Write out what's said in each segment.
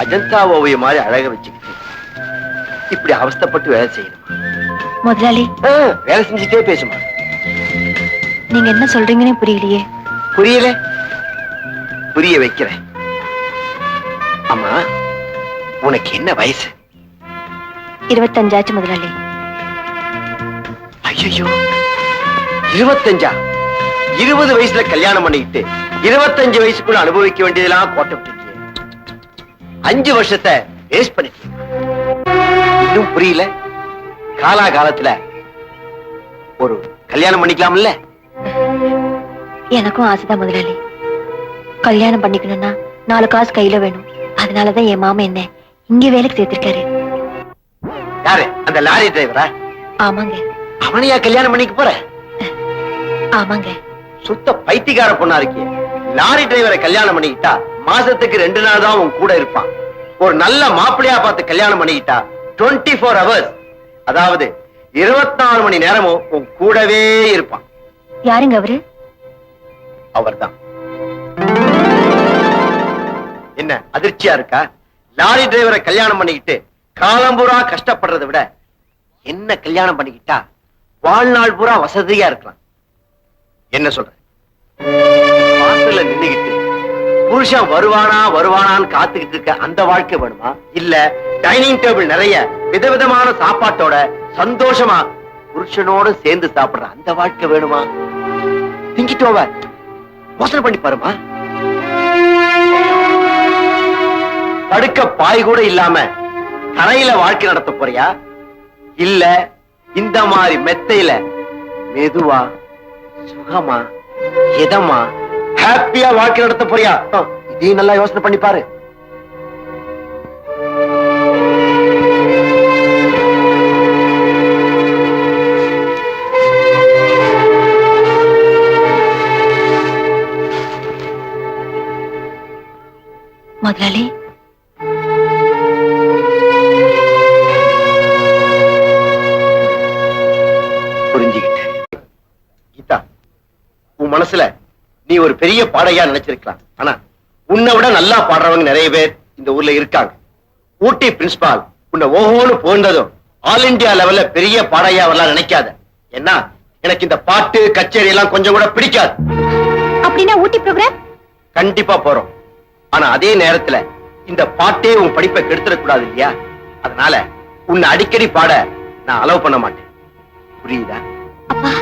அஜந்தா ஓவியம் மாதிரி அழக வச்சுக்கிட்டு இப்படி அவஸ்தைப்பட்டு வேலை செய்யணுமா. முதலாளி. வேலை செஞ்சுட்டே பேசுமா. நீங்க என்ன சொல்றீங்கன்னே புரியலையே. புரியல. புரிய வைக்கிறேன் அம்மா உனக்கு என்ன வயசு? இருபத்தஞ்சாச்சு முதலாளி. ஐயோ இருபத்தஞ்சா? இருபது வயசுல கல்யாணம் பண்ணிக்கிட்டு இருபத்தஞ்சு வயசுக்குள்ள அனுபவிக்க வேண்டியதெல்லாம் கோட்டை விட்டுட்டியே அஞ்சு வருஷத்தை வேஸ்ட் பண்ணிட்டீங்க இன்னும் புரியல? காலா காலத்துல ஒரு கல்யாணம் பண்ணிக்கலாம்ல? எனக்கும் ஆசைதான் முதலாளி. கல்யாணம் பண்ணிக்கணும்னா நாலு காசு கையில வேணும். அதனாலதான் என் மாமா என்ன இங்க வேலைக்கு சேர்த்திருக்காரு. யாரு? அந்த லாரி டிரைவரா ஆமாங்க. அவனையா கல்யாணம் பண்ணிக்க போற? ஆமாங்க. சுத்த பைத்தியக்கார பொண்ணா இருக்கிய. லாரி டிரைவரை கல்யாணம் பண்ணிக்கிட்டா மாசத்துக்கு ரெண்டு நாள் தான் உன் கூட இருப்பான். ஒரு நல்ல மாப்பிள்ளையா பார்த்து கல்யாணம் பண்ணிக்கிட்டா 24 ஃபோர் ஹவர்ஸ் அதாவது நாலு மணி நேரமும் உன் கூடவே இருப்பான். யாருங்க அவரு? அவர்தான். என்ன அதிர்ச்சியா இருக்கா? லாரி டிரைவரை கல்யாணம் பண்ணிக்கிட்டு காலம்பூரா கஷ்டப்படுறதை விட என்ன கல்யாணம் பண்ணிக்கிட்டா வாழ்நாள் பூரா வசதியா இருக்கலாம். என்ன சொல்ற? வாசல்ல நின்னுகிட்டு புருஷன் வருவானா வருவானான்னு காத்துக்கிட்டு இருக்க அந்த வாழ்க்கை வேணுமா? இல்ல டைனிங் டேபிள் நிறைய விதவிதமான சாப்பாட்டோட சந்தோஷமா புருஷனோட சேர்ந்து சாப்பிடுற அந்த வாழ்க்கை வேணுமா? திங்கிட்டு ஓவர் யோசனை பண்ணி பாருமா. படுக்க பாய் கூட இல்லாம தரையில வாழ்க்கை நடத்த போறியா? இல்ல இந்த மாதிரி மெத்தையில மெதுவா சுகமா இதமா? ஹாப்பியா வாழ்க்கை நடத்த போறியா? இதையும் நல்லா யோசனை பண்ணி பாரு. முதலாளி மனசுல நீ ஒரு பெரிய பாடையா நினைச்சிருக்கலாம். ஆனா உன்னை விட நல்லா பாடுறவங்க நிறைய பேர் இந்த ஊர்ல இருக்காங்க. ஊட்டி பிரின்சிபால் உன்னை ஓஹோன்னு புகழ்ந்ததும் ஆல் இந்தியா லெவல்ல பெரிய பாடையா வரலாம் நினைக்காத. என்ன எனக்கு இந்த பாட்டு கச்சேரி எல்லாம் கொஞ்சம் கூட பிடிக்காது. அப்படின்னா ஊட்டி ப்ரோக்ராம் கண்டிப்பா போறோம். ஆனா அதே நேரத்துல இந்த பாட்டே உன் படிப்பை கெடுத்துடக் கூடாது இல்லையா? அதனால உன்னை அடிக்கடி பாட நான் அலோவ் பண்ண மாட்டேன். புரியுதா? அப்பா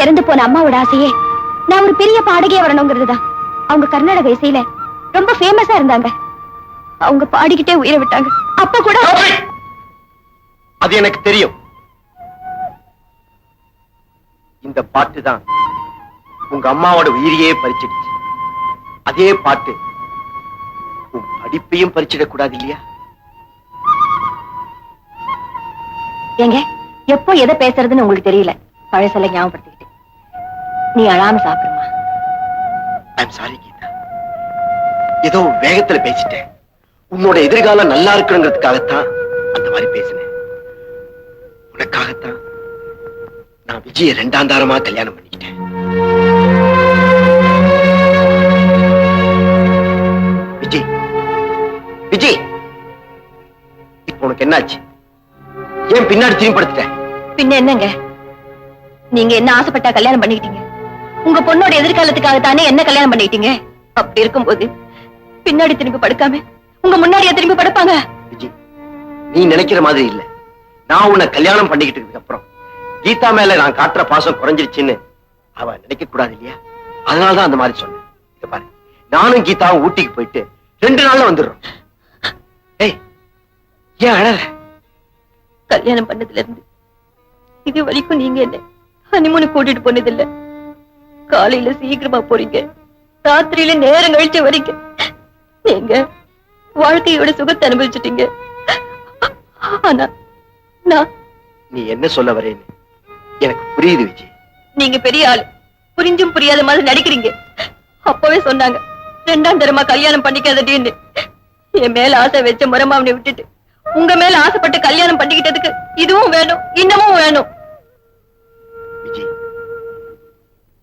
இறந்து போன அம்மாவோட ஆசையே நான் ஒரு பெரிய பாடகியா வரணுங்கிறது தான் அவங்க கர்நாடக இசையில ரொம்ப ஃபேமஸா இருந்தாங்க. அவங்க பாடிக்கிட்டே உயிரை விட்டாங்க. அப்ப கூட! அது எனக்கு தெரியும். இந்த பாட்டு தான் உங்க அம்மாவோட உயிரையே பறிச்சிடுச்சு. அதே பாட்டு உன் படிப்பையும் பறிச்சிடக் கூடாது இல்லையா? ஏங்க எப்போ எதை பேசுறதுன்னு உங்களுக்கு தெரியல? பழசெல்லாம் ஞாபகப்படுத்திக்கிட்டு நீ அழாம சாப்பிடுமா? I'm sorry Geetha. ஏதோ வேகத்துல பேசிட்டேன். உன்னோட எதிர்காலம் நல்லா இருக்கணுங்கிறதுக்காகத்தான் அந்த மாதிரி பேசினேன். உனக்காகத்தான் நான் விஜய ரெண்டாம் தாரமா கல்யாணம் பண்ணிக்கிட்டேன். விஜய். விஜய். இப்போ உனக்கு என்னாச்சு? ஏன் பின்னாடி திரும்பி படுத்துட்டேன் பின்ன என்னங்க? நீங்க என்ன ஆசைப்பட்டா கல்யாணம் பண்ணிக்கிட்டீங்க? உங்க பொண்ணோட எதிர்காலத்துக்காக தானே என்ன கல்யாணம் பண்ணிக்கிட்டீங்க அப்படி இருக்கும்போது பின்னாடி திரும்பி படுக்காம உங்க முன்னாடியே திரும்பி படுப்பாங்க. விஜய் நீ நினைக்கிற மாதிரி இல்ல. நான் உன்னை கல்யாணம் பண்ணிக்கிட்டதுக்கு அப்புறம் கீதா மேல நான் காட்டுற பாசம் குறைஞ்சிருச்சுன்னு அவ நினைக்க கூடாது இல்லையா? அதனாலதான் அந்த மாதிரி சொன்னேன். இங்க பாரு நானும் கீதாவும் ஊட்டிக்கு போயிட்டு ரெண்டு நாள்ல வந்துடுறோம். ஏய் ஏன் அழற? கல்யாணம் பண்ணதுல இருந்து இது வரைக்கும் நீங்க என்ன? ஹனிமூனு கூட்டிட்டு போனது இல்ல காலையில சீக்கிரமா போறீங்க. ராத்திரியில நேரம் கழிச்சு வரீங்க. நீங்க வாழ்க்கையோட சுகத்தை அனுபவிச்சிட்டீங்க. ஆனா நான் நீ என்ன சொல்ல வரேன்னு எனக்கு புரியுது விஜய். நீங்க பெரிய ஆளு. புரிஞ்சும் புரியாத மாதிரி நடிக்கிறீங்க. அப்பவே சொன்னாங்க ரெண்டாம் தரமா கல்யாணம் பண்ணிக்காதடின்னு. என் மேல ஆசை வச்ச முறமாவனை விட்டுட்டு உங்க மேல ஆசைப்பட்டு கல்யாணம் பண்ணிக்கிட்டதுக்கு இதுவும் வேணும் இன்னமும் வேணும்.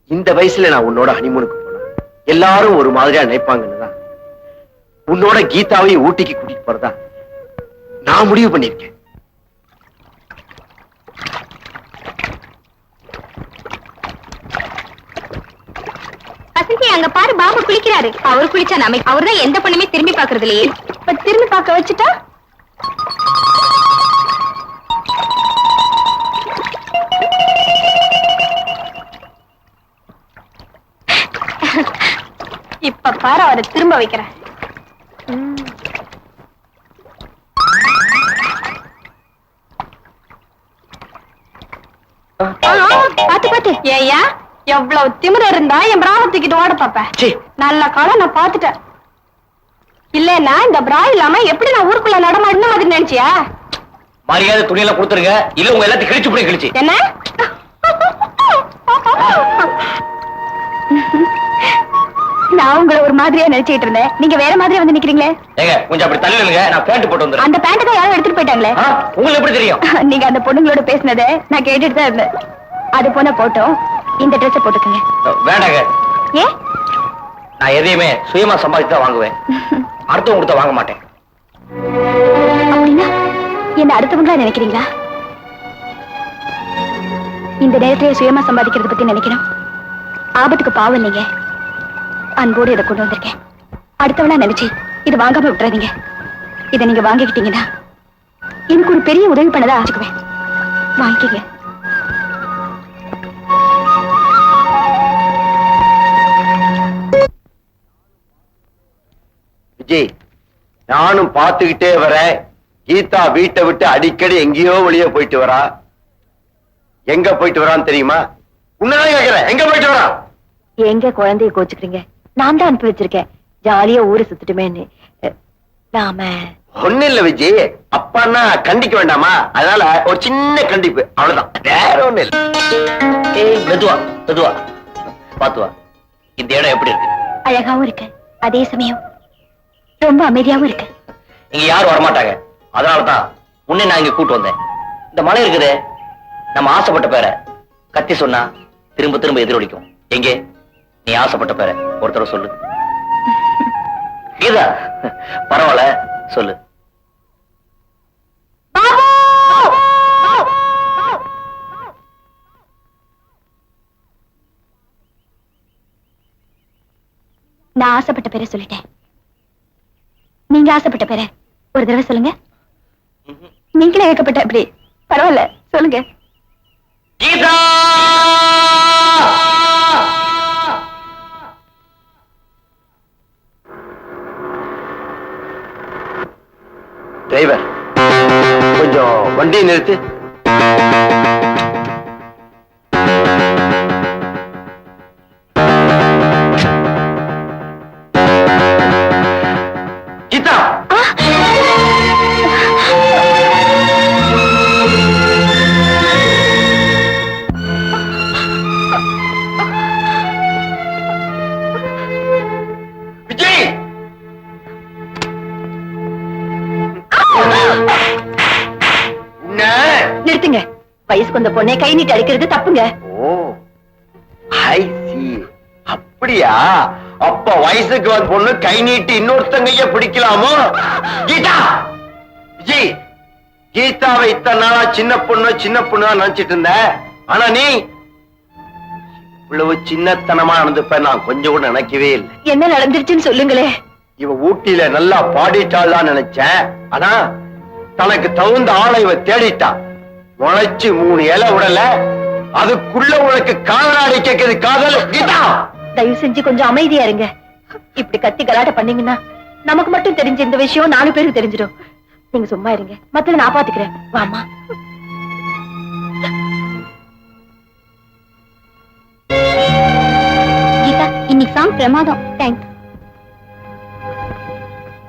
இந்த வயசுல நான் உன்னோட ஹனிமூனுக்கு போனேன் எல்லாரும் ஒரு மாதிரியா நினைப்பாங்கன்னு உன்னோட கீதாவையும் ஊட்டிக்கு கூட்டிட்டு போறதா நான் முடிவு பண்ணிருக்கேன் வசந்தி அங்க பாரு பாபு குளிக்கிறாரு. அவர் குளிச்சா நம்ம அவர் தான் எந்த பொண்ணுமே திரும்பி பாக்குறது இல்லையே திரும்பி பார்க்க வச்சுட்டா? இப்ப பாரு அவரை திரும்ப வைக்கிறேன். பாத்து பாத்து. ஏயா எவ்வளவு திமிர இருந்தா என் பிராண தூக்கிட்டு ஓட பாப்ப சீ, நல்ல காலம் நான் பாத்துட்டேன். இல்லன்னா இந்த பிரா இல்லாம எப்படி நான் ஊருக்குள்ள நடமாடின மாதிரி நினைச்சியா? மரியாதை துணியெல்லாம் கொடுத்துருங்க. இல்ல உங்க எல்லாத்தையும் கிழிச்சு போய் கிழிச்சு. என்ன? நான் உங்களை ஒரு மாதிரியா நினைச்சிட்டு இருந்தேன். நீங்க வேற மாதிரி வந்து நிக்கிறீங்களே? ஏங்க கொஞ்சம் அப்படி தள்ளி நில்லுங்க. நான் பேண்ட் போட்டு வந்துடுறேன். அந்த பேண்ட்டுக்கு யாரும் எடுத்துட்டு போயிட்டாங்களே? உங்களுக்கு எப்படி தெரியும்? நீங்க அந்த பொண்ணுங்களோட பேசினதை நான் கேட்டுட்டு தான் இருந்தேன். அது போன போட்டோம் இந்த ட்ரெஸ் போட்டுக்கங்க. வேண்டாங்க. ஏ? நான் எதையுமே சுயமா சம்பாதிச்சு தான் வாங்குவேன். அடுத்தவங்க கொடுத்தா வாங்க மாட்டேன். அப்படின்னா என்ன அடுத்தவங்களா நினைக்கிறீங்களா? இந்த நேரத்திலே சுயமா சம்பாதிக்கிறத பத்தி நினைக்கணும் ஆபத்துக்கு பாவம் இல்லைங்க. அன்போடு இதை கொண்டு வந்திருக்கேன். அடுத்தவளா நினைச்சு இது வாங்காம விட்டுறாதீங்க. இதை நீங்க வாங்கிக்கிட்டீங்கன்னா எனக்கு ஒரு பெரிய உதவி பண்ணதா ஆச்சுக்குவேன். வாங்கிக்கங்க. விஜய் நானும் பார்த்துக்கிட்டே வரேன். கீதா வீட்டை விட்டு அடிக்கடி எங்கேயோ வெளியே போயிட்டு வரா. எங்க போயிட்டு வரான்னு தெரியுமா? உன்னதான் கேக்குறேன். எங்க போயிட்டு வரா? எங்க குழந்தைய கோச்சுக்கிறீங்க? நான் தான் அனுப்பி வச்சிருக்கேன். ஜாலியா ஊரை சுத்துட்டுமேன்னு. நாம ஒண்ணு இல்ல விஜய் அப்பான்னா கண்டிக்க வேண்டாமா? அதனால ஒரு சின்ன கண்டிப்பு. அவ்வளவுதான். வேற ஒண்ணு இல்ல. ஏய் மெதுவா மெதுவா. பாத்து வா. இந்த இடம் எப்படி இருக்கு? அழகாவும் இருக்கு. அதே சமயம் ரொம்ப அமைதியாவும் இருக்கு. இங்க யாரும் வரமாட்டாங்க. அதனாலதான் உன்னை நான் இங்க கூட்டு வந்தேன். இந்த மலை இருக்குதே. நம்ம ஆசைப்பட்ட பேரை கத்தி சொன்னா திரும்ப திரும்ப எதிரொலிக்கும். எங்கே? நீ ஆசைப்பட்ட பேரை ஒரு தடவை சொல்லு. கீதா பரவாயில்ல சொல்லு. நான் ஆசைப்பட்ட பேரை சொல்லிட்டேன். நீங்க ஆசைப்பட்ட பேரை ஒரு தடவை சொல்லுங்க. நீங்களே ஏற்கப்பட்ட அப்படி. பரவாயில்ல சொல்லுங்க. கீதா! கொஞ்சம் வண்டியை நிறுத்து. வயசுக்கு வந்த பொண்ணை கை நீட்டி அடிக்கிறது தப்புங்க. ஓ ஐ சி அப்படியா? அப்ப வயசுக்கு வந்த பொண்ணு கை நீட்டி இன்னொருத்தங்கைய பிடிக்கலாமோ? கீதா! விஜய் கீதாவை இத்தனை நாளா சின்ன பொண்ணு சின்ன பொண்ணு நினைச்சிட்டு இருந்த. ஆனா நீ இவ்வளவு சின்னத்தனமா நடந்துப்ப நான் கொஞ்சம் கூட நினைக்கவே இல்லை. என்ன நடந்துருச்சுன்னு சொல்லுங்களே. இவ ஊட்டியில நல்லா பாடிட்டாள்லாம் நினைச்சேன். ஆனா தனக்கு தகுந்த ஆளை இவ தேடிட்டா. உழைச்சு மூணு இலை விடல அதுக்குள்ள உனக்கு காதலாடி கேக்குது காதல். கீதா! தயவு செஞ்சு கொஞ்சம் அமைதியா இருங்க. இப்படி கத்தி கலாட்ட பண்ணீங்கன்னா நமக்கு மட்டும் தெரிஞ்ச இந்த விஷயம் நாலு பேருக்கு தெரிஞ்சிடும். நீங்க சும்மா இருங்க. மத்தத நான் பாத்துக்கிறேன். வாமா கீதா இன்னைக்கு சாங் பிரமாதம். தேங்க்ஸ்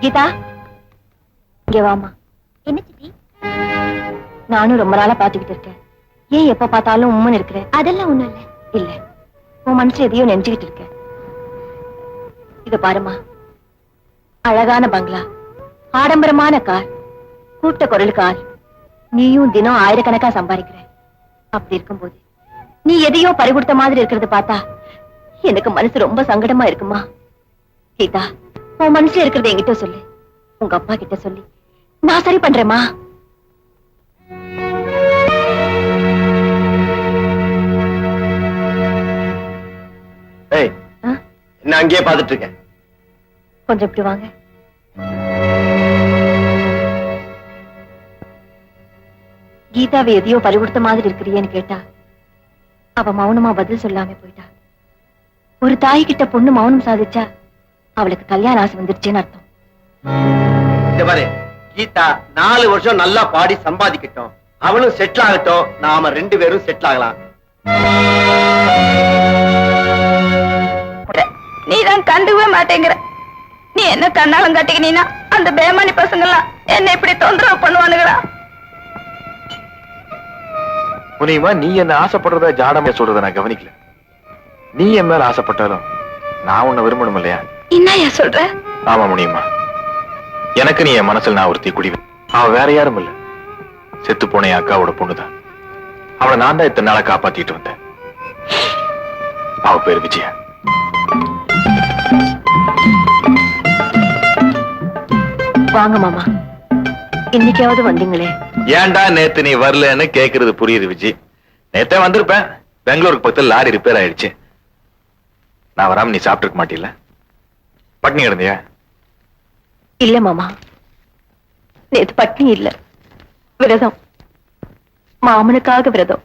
கீதா இங்க வாமா என்ன சித்தி? நானும் ரொம்ப நாளா பாத்துக்கிட்டு இருக்கேன். ஏன் எப்ப பார்த்தாலும் உம்மன் இருக்கிற? அதெல்லாம் ஒண்ணும் இல்ல. இல்ல. உன் மனசுல எதையோ நெஞ்சுக்கிட்டு இருக்க. இத பாருமா. அழகான பங்களா. ஆடம்பரமான கார். கூட்ட குரல் கார் நீயும் தினம் ஆயிரக்கணக்கா சம்பாதிக்கிற. அப்படி இருக்கும்போது நீ எதையோ பறிகொடுத்த மாதிரி இருக்கிறத பார்த்தா எனக்கு மனசு ரொம்ப சங்கடமா இருக்குமா? கீதா உன் மனசுல இருக்கிறத என்கிட்ட சொல்லு. உங்க அப்பா கிட்ட சொல்லி நான் சரி பண்றேம்மா. ஏய்? என்ன அங்கேயே பாத்துட்டு இருக்கேன். கொஞ்சம் இப்படி வாங்க. கீதாவை எதையோ பறி கொடுத்த மாதிரி இருக்கிறியேன்னு கேட்டா அவ மௌனமா பதில் சொல்லாம போயிட்டா. ஒரு தாய் கிட்ட பொண்ணு மௌனம் சாதிச்சா அவளுக்கு கல்யாண ஆசை வந்துருச்சுன்னு அர்த்தம். இந்த பாரு கீதா நாலு வருஷம் நல்லா பாடி சம்பாதிக்கட்டும். அவளும் செட்டில் ஆகட்டும். நாம ரெண்டு பேரும் செட்டில் ஆகலாம். நீ தான் கண்டுக்கவே மாட்டேங்கிற. நீ என்ன கண்ணாலம் காட்டிக்கினா அந்த பேமானி பசங்க எல்லாம் என்ன இப்படி தொந்தரவு பண்ணுவானுங்களா முனியமா நீ என்ன ஆசைப்படுறத ஜாடமே சொல்றத நான் கவனிக்கல. நீ என் மேல ஆசைப்பட்டாலும் நான் உன்னை விரும்பணும் இல்லையா? என்னையா சொல்ற? ஆமா முனியம்மா எனக்கு நீ என் மனசுல நான் ஒருத்தி குடிவேன் அவ வேற யாரும் இல்ல. செத்து போன என் அக்காவோட பொண்ணுதான். அவளை நான் தான் இத்தனை நாளா காப்பாத்திட்டு வந்தேன். அவ பேர் விஜயா. வாங்க மாமா. இன்னைக்காவது வந்தீங்களே. ஏன்டா நேத்து நீ வரலன்னு கேக்குறது புரியுது விஜி. நேத்தே வந்திருப்பேன். பெங்களூருக்கு பக்கத்துல லாரி ரிப்பேர் ஆயிடுச்சு. நான் வராம நீ சாப்பிட்டுருக்க மாட்டில பட்னி கிடந்தியா? இல்ல மாமா. நேத்து பட்னி இல்ல. விரதம். மாமனுக்காக விரதம்.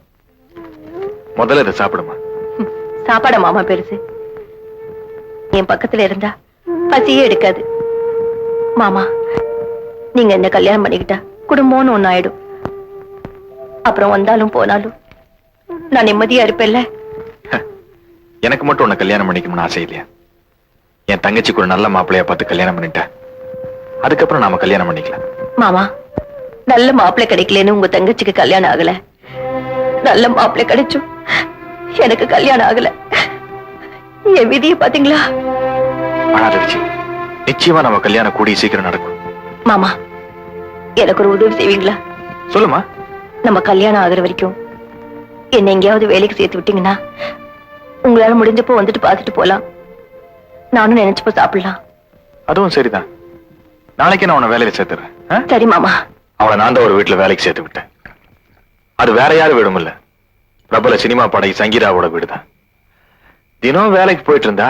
முதல்ல இதை சாப்பிடுமா? சாப்பாட மாமா பெருசு. என் பக்கத்துல இருந்தா பசியே எடுக்காது. மாமா நீங்க என்ன கல்யாணம் பண்ணிக்கிட்டா குடும்பம்னு ஆயிடும் அப்புறம் வந்தாலும் போனாலும் நான் நிம்மதியா இருப்பேன்ல? எனக்கு மட்டும் உன்னை கல்யாணம் பண்ணிக்கணும்னு ஆசை இல்லையா? என் தங்கச்சிக்கு ஒரு நல்ல மாப்பிள்ளையா பார்த்து கல்யாணம் பண்ணிட்டேன் அதுக்கப்புறம் நாம கல்யாணம் பண்ணிக்கலாம். மாமா நல்ல மாப்பிள்ளை கிடைக்கலன்னு உங்க தங்கச்சிக்கு கல்யாணம் ஆகல. நல்ல மாப்பிள்ளை கிடைச்சும் எனக்கு கல்யாணம் ஆகல. என் விதிய பாத்தீங்களா? விஜய். நிச்சயமா நம்ம கல்யாணம் கூடிய சீக்கிரம் நடக்கும். மாமா எனக்கு ஒரு உதவி செய்வீங்களா? சொல்லுமா? நம்ம கல்யாணம் ஆகுற வரைக்கும் என்ன எங்கேயாவது வேலைக்கு சேர்த்து விட்டீங்கன்னா உங்களால முடிஞ்சப்போ வந்துட்டு பார்த்துட்டு போலாம் நானும் நினைச்சப்போ சாப்பிடலாம். அதுவும் சரிதான். நாளைக்கு நான் உன்னை வேலையில சேர்த்துறேன்? சரி மாமா. அவளை நான் தான் ஒரு வீட்டுல வேலைக்கு சேர்த்து விட்டேன். அது வேற யாரும் வீடும் இல்ல. பிரபல சினிமா படை சங்கீதாவோட வீடுதான். தினம் வேலைக்கு போயிட்டு இருந்தா?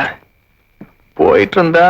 போயிட்டு இருந்தா?